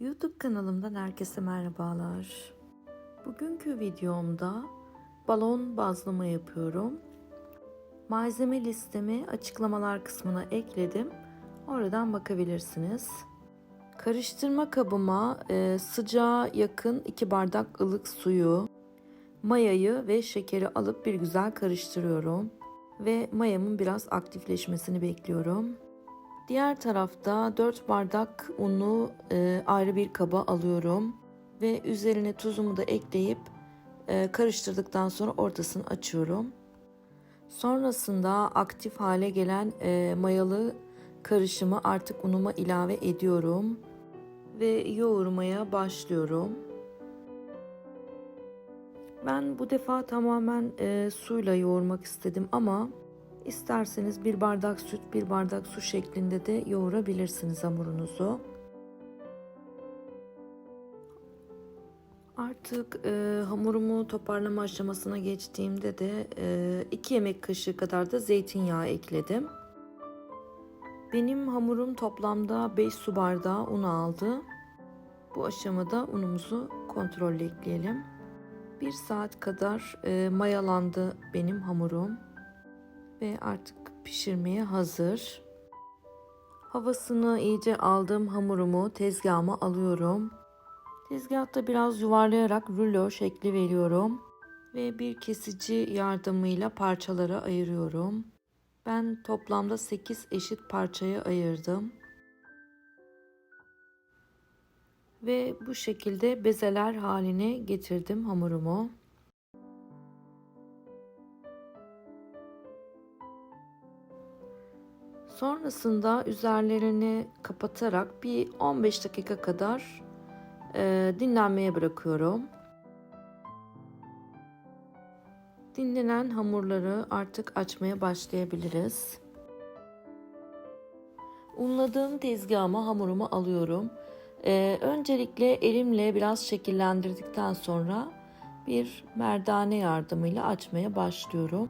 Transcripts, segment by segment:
YouTube kanalımdan herkese merhabalar. Bugünkü videomda balon bazlama yapıyorum. Malzeme listemi açıklamalar kısmına ekledim. Oradan bakabilirsiniz. Karıştırma kabıma e, sıcağa yakın 2 bardak ılık suyu, mayayı ve şekeri alıp bir güzel karıştırıyorum. Ve mayamın biraz aktifleşmesini bekliyorum. Diğer tarafta 4 bardak unu e, ayrı bir kaba alıyorum ve üzerine tuzumu da ekleyip e, karıştırdıktan sonra ortasını açıyorum. Sonrasında aktif hale gelen e, mayalı karışımı artık unuma ilave ediyorum ve yoğurmaya başlıyorum. Ben bu defa tamamen e, suyla yoğurmak istedim ama İsterseniz bir bardak süt, bir bardak su şeklinde de yoğurabilirsiniz hamurunuzu. Artık e, hamurumu toparlama aşamasına geçtiğimde de 2 e, yemek kaşığı kadar da zeytinyağı ekledim. Benim hamurum toplamda 5 su bardağı un aldı. Bu aşamada unumuzu kontrolle ekleyelim. 1 saat kadar e, mayalandı benim hamurum ve artık pişirmeye hazır. Havasını iyice aldığım hamurumu tezgahıma alıyorum. Tezgahta biraz yuvarlayarak rulo şekli veriyorum ve bir kesici yardımıyla parçalara ayırıyorum. Ben toplamda 8 eşit parçaya ayırdım. Ve bu şekilde bezeler haline getirdim hamurumu. Sonrasında üzerlerini kapatarak bir 15 dakika kadar e, dinlenmeye bırakıyorum. Dinlenen hamurları artık açmaya başlayabiliriz. Unladığım tezgahıma hamurumu alıyorum. Ee, öncelikle elimle biraz şekillendirdikten sonra bir merdane yardımıyla açmaya başlıyorum.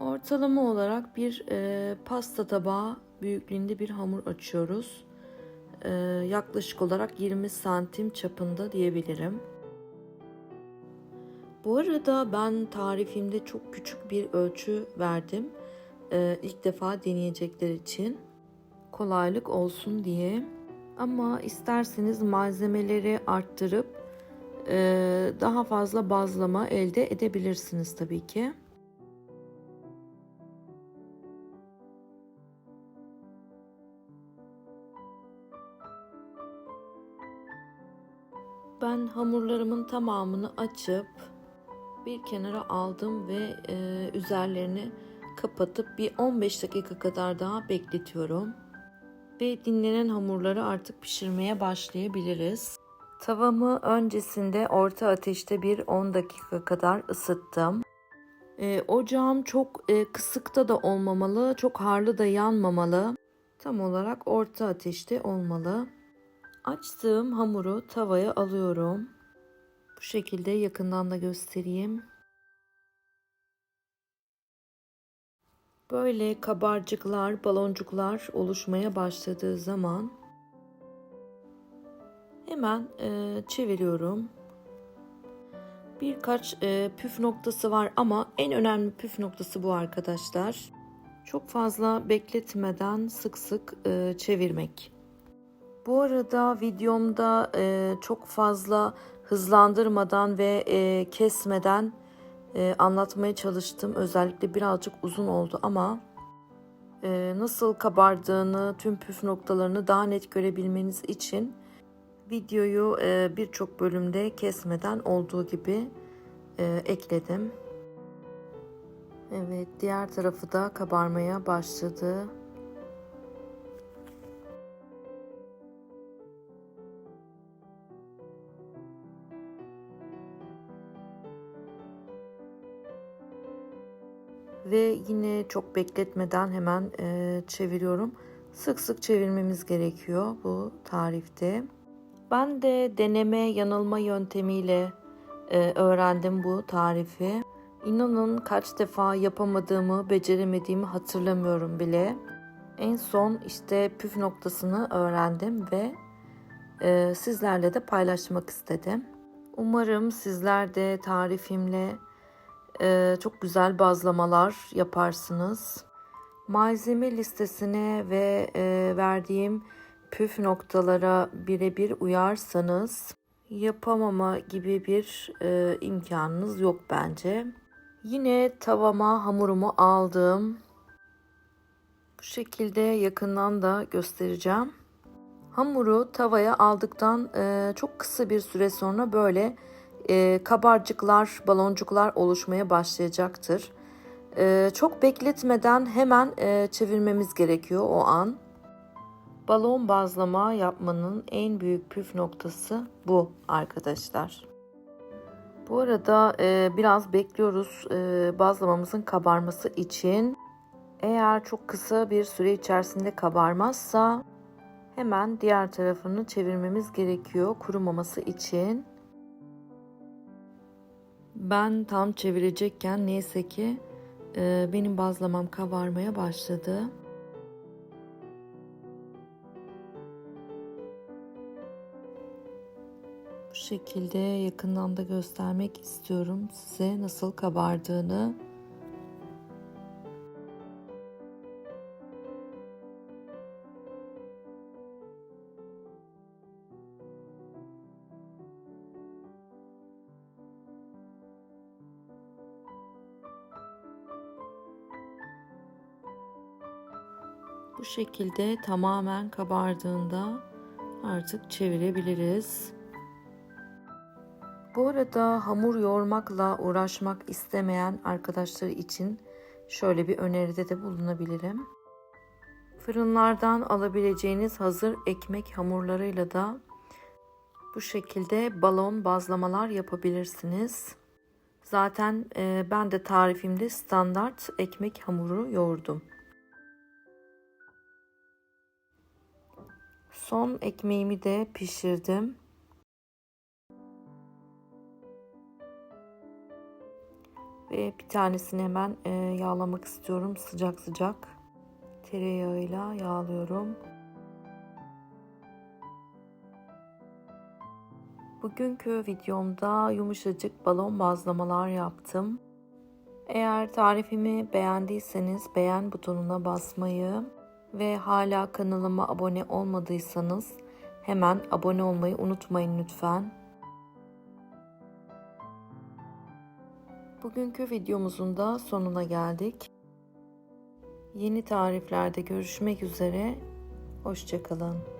Ortalama olarak bir e, pasta tabağı büyüklüğünde bir hamur açıyoruz. Ee, yaklaşık olarak 20 santim çapında diyebilirim. Bu arada ben tarifimde çok küçük bir ölçü verdim. Ee, ilk defa deneyecekler için kolaylık olsun diye. Ama isterseniz malzemeleri arttırıp e, daha fazla bazlama elde edebilirsiniz tabii ki. Hamurlarımın tamamını açıp bir kenara aldım ve e, üzerlerini kapatıp bir 15 dakika kadar daha bekletiyorum. Ve dinlenen hamurları artık pişirmeye başlayabiliriz. Tavamı öncesinde orta ateşte bir 10 dakika kadar ısıttım. E, ocağım çok e, kısıkta da olmamalı, çok harlı da yanmamalı. Tam olarak orta ateşte olmalı. Açtığım hamuru tavaya alıyorum. Bu şekilde yakından da göstereyim. Böyle kabarcıklar, baloncuklar oluşmaya başladığı zaman hemen e, çeviriyorum. Birkaç e, püf noktası var ama en önemli püf noktası bu arkadaşlar. Çok fazla bekletmeden sık sık e, çevirmek. Bu arada videomda e, çok fazla hızlandırmadan ve e, kesmeden e, anlatmaya çalıştım. Özellikle birazcık uzun oldu ama e, nasıl kabardığını, tüm püf noktalarını daha net görebilmeniz için videoyu e, birçok bölümde kesmeden olduğu gibi e, ekledim. Evet, diğer tarafı da kabarmaya başladı. Ve yine çok bekletmeden hemen e, çeviriyorum. Sık sık çevirmemiz gerekiyor bu tarifte. Ben de deneme yanılma yöntemiyle e, öğrendim bu tarifi. İnanın kaç defa yapamadığımı, beceremediğimi hatırlamıyorum bile. En son işte püf noktasını öğrendim ve e, sizlerle de paylaşmak istedim. Umarım sizler de tarifimle e, çok güzel bazlamalar yaparsınız. Malzeme listesine ve e, verdiğim püf noktalara birebir uyarsanız yapamama gibi bir e, imkanınız yok bence. Yine tavama hamurumu aldım. Bu şekilde yakından da göstereceğim. Hamuru tavaya aldıktan e, çok kısa bir süre sonra böyle e, kabarcıklar, baloncuklar oluşmaya başlayacaktır. E, çok bekletmeden hemen e, çevirmemiz gerekiyor o an. Balon bazlama yapmanın en büyük püf noktası bu arkadaşlar. Bu arada e, biraz bekliyoruz e, bazlamamızın kabarması için. Eğer çok kısa bir süre içerisinde kabarmazsa hemen diğer tarafını çevirmemiz gerekiyor kurumaması için. Ben tam çevirecekken neyse ki e, benim bazlamam kabarmaya başladı. Bu şekilde yakından da göstermek istiyorum size nasıl kabardığını. Bu şekilde tamamen kabardığında artık çevirebiliriz. Bu arada hamur yoğurmakla uğraşmak istemeyen arkadaşlar için şöyle bir öneride de bulunabilirim. Fırınlardan alabileceğiniz hazır ekmek hamurlarıyla da bu şekilde balon bazlamalar yapabilirsiniz. Zaten e, ben de tarifimde standart ekmek hamuru yoğurdum. Son ekmeğimi de pişirdim. Ve bir tanesini hemen e, yağlamak istiyorum sıcak sıcak. Tereyağıyla yağlıyorum. Bugünkü videomda yumuşacık balon bazlamalar yaptım. Eğer tarifimi beğendiyseniz beğen butonuna basmayı ve hala kanalıma abone olmadıysanız hemen abone olmayı unutmayın lütfen. Bugünkü videomuzun da sonuna geldik. Yeni tariflerde görüşmek üzere. Hoşçakalın.